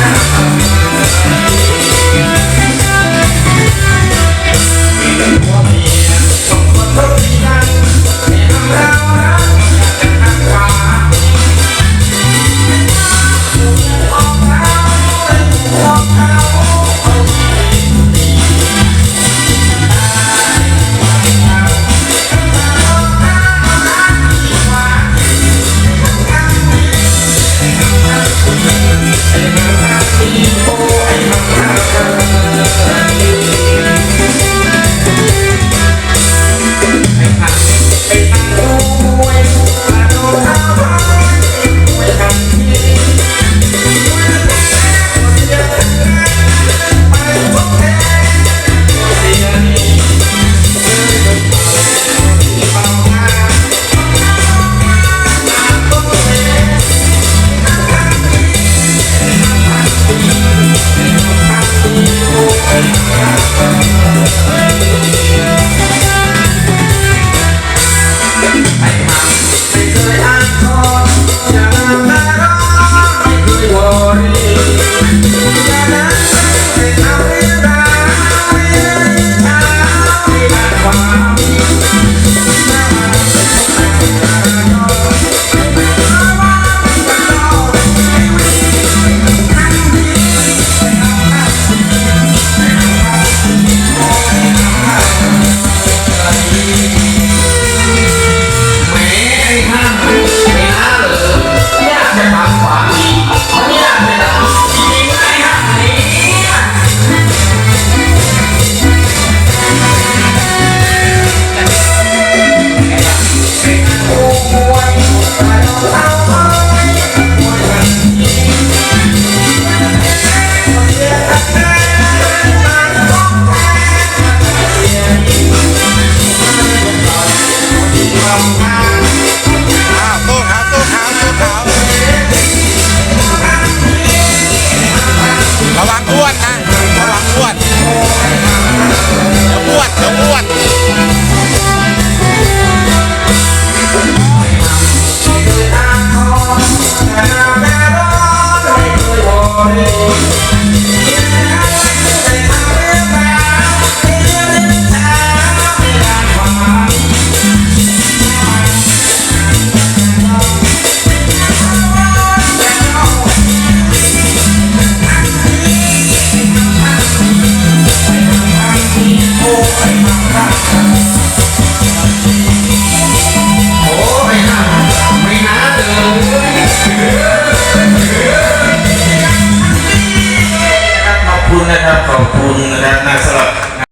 Yeah. ระวังอ้วนนะ ระวังอ้วนเดี๋ยวอ้วนเดี๋ยวอ้วน